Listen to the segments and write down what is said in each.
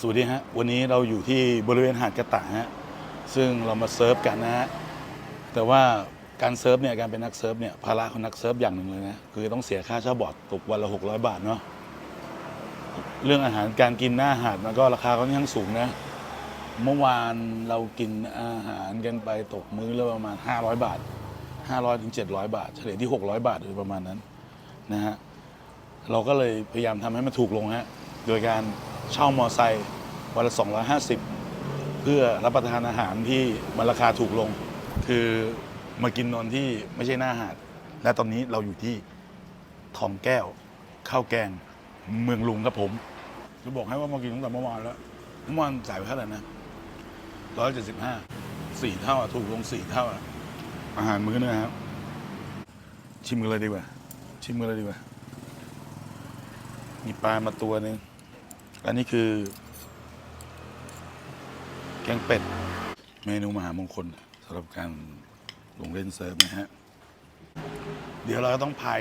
สวัสดีฮะ วันนี้เราอยู่ที่บริเวณหาดกระตะฮะ ซึ่งเรามาเซิร์ฟกันนะฮะ แต่ว่าการเซิร์ฟเนี่ย การเป็นนักเซิร์ฟเนี่ย ภาระของนักเซิร์ฟอย่างหนึ่งเลยนะ คือต้องเสียค่าเช่าบอร์ดตกวันละ 600 บาทเนาะ เรื่องอาหารการกินหน้าหาดมันก็ราคาค่อนข้างสูงนะ เมื่อวานเรากินอาหารกันไปตกมื้อละประมาณ 500 บาท 500ถึง700 บาท เฉลี่ยที่ 600 บาทโดยประมาณนั้นนะฮะ เราก็เลยพยายามทำให้มันถูกลงฮะ โดยการ เช่ามอไซค์วันละ 250 เพื่อรับประทานอาหารที่มันราคาถูกลง คือมากินนอนที่ไม่ใช่หน้าหาด และตอนนี้เราอยู่ที่ทองแก้วข้าวแกงเมืองลุงครับผมจะบอกให้ว่ามากินตั้งแต่เมื่อวานแล้วเมื่อวานจ่ายไปเท่าไหร่นะร้อยเจ็ดสิบห้าสี่เท่าถูกลงสี่เท่าอาหารมื้อนึงนะครับ ชิมกันเลยดีกว่า ชิมกันเลยดีกว่ามีปลามาตัวหนึ่ง อันนี้คือ แกงเป็ด เมนูมหามงคลสำหรับการลงเล่นเซิร์ฟนะฮะ เดี๋ยวเราก็ต้องพาย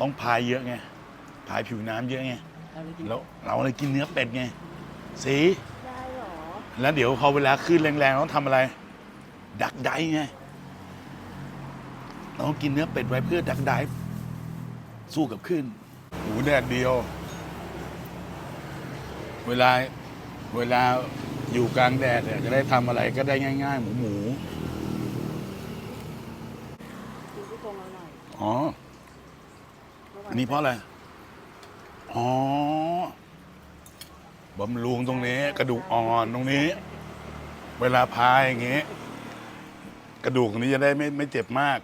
ต้องพายเยอะไงพายผิวน้ำเยอะไงแล้วเราเลยกินเนื้อเป็ดไงสีได้เหรอ แล้วเดี๋ยวพอเวลาขึ้นแรงๆเราต้องทำอะไร ดักไดไงเราต้องกินเนื้อเป็ดไว้เพื่อดักไดสู้กับขึ้นหูแดดเดียว เวลาเวลาอยู่กลางแดดเนี่ยจะได้ทำอะไรก็ได้ง่าย ๆ หมูหมูกินที่โครงเราหน่อยอ๋อ อันนี้เพราะอะไร อ๋อบำรุงตรงนี้ กระดูกอ่อนตรงนี้ เวลาพายอย่างเงี้ยกระดูกตรงนี้จะได้ไม่ไม่เจ็บมาก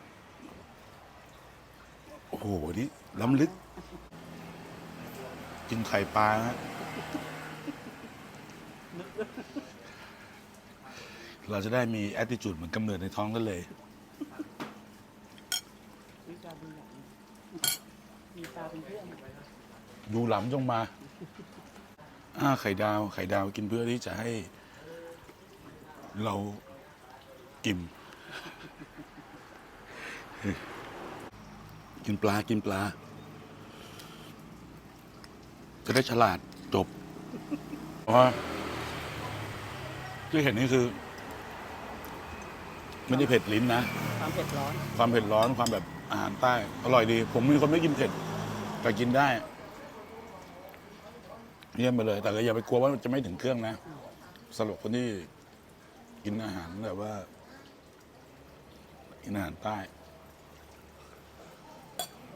โอ้โห นี่ล้ำลึก กินไข่ปลาฮะ เราจะได้มี a t t i t u d e เหมือนกำเนิดในท้องทะเลมีปลาเป็นอย่างมีปลาเป็นเพื่อนดูหลำจงมาอ่าไข่ดาว ไข่ดาวกินเพื่อที่จะให้ เรากินกินปลากินปลา จะได้ฉลาดจบเพราะว่าที่เห็นนี่คือ ไม่ได้เผ็ดลิ้นนะ ความเผ็ดร้อน ความเผ็ดร้อนความแบบอาหารใต้ อร่อยดี ผมเป็นคนไม่กินเผ็ดแต่กินได้ เยี่ยมไปเลย แต่ก็อย่าไปกลัวว่ามันจะไม่ถึงเครื่องนะสำหรับคนที่กินอาหารแบบว่ากินอาหารใต้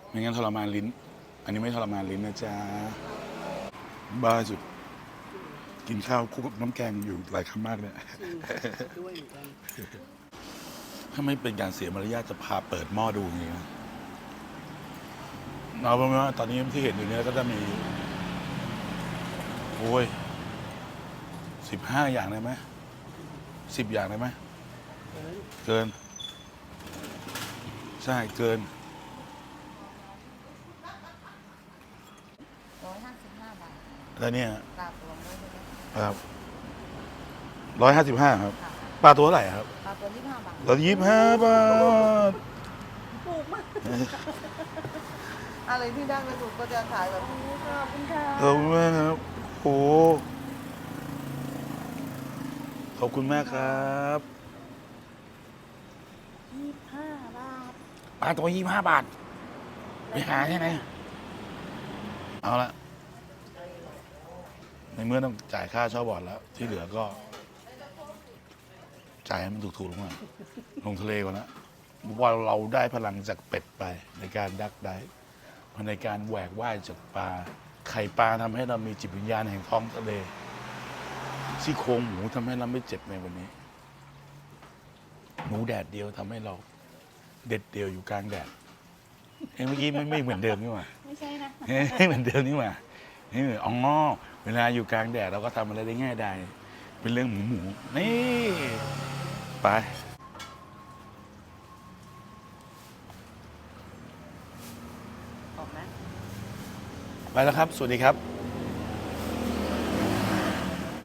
ไม่งั้นทรมานลิ้น อันนี้ไม่ทรมานลิ้นนะจ๊ะบ้าสุด กินข้าวคลุกกับน้ำแกงอยู่หลายคำมากเนี่ยจริงด้วยเหมือนกัน ถ้าไม่เป็นการเสียมารยาทจะพาเปิดหม้อดูอย่างนี้นะเอาเป็นว่าตอนนี้ที่เห็นอยู่เนี้ยก็จะมี โอ้ยสิบห้าอย่างได้ไหมสิบอย่างได้ไหมเออเกิน ใช่เกินร้อยห้าสิบห้าบาทแล้วเนี่ยปลาตัวด้วยใช่ไหมครับร้อยห้าสิบห้าครับ ปลาตัวเท่าไหร่ครับปลาตัวยี่สิบห้า บาทร้อยยี่สิบห้าบาท ถูกมากอะไรที่ได้ไม่ถูกก็จะขายแบบขอบคุณค่ะขอบคุณมากครับโอ้ขอบคุณมากครับยี่สิบห้าบาทปลาตัวยี่ห้าบาท ไปหาใช่ไหมเอาละในเมื่อต้องจ่ายค่าเช่าบอร์ดแล้ว ที่เหลือก็ จ่ายให้มันถูกๆลงมาลงทะเลก่อนนะว่าเราได้พลังจากเป็ดไปในการดักได้ในการแหวกว่ายจากปลาไข่ปลาทำให้เรามีจิตวิญญาณแห่งท้องทะเลซี่โครงหมูทำให้เราไม่เจ็บในวันนี้หมูแดดเดียวทำให้เราเด็ดเดียวอยู่กลางแดดเอ้ยเมื่อกี้ไม่ไม่เหมือนเดิมนี่หว่าไม่ใช่นะเฮ้ยไม่เหมือนเดิมนี่หว่าเฮ้ยอ๋อเวลาอยู่กลางแดดเราก็ทำอะไรได้ง่ายได้เป็นเรื่องหมูหมูนี่ ไป ออกนะไปแล้วครับ สวัสดีครับ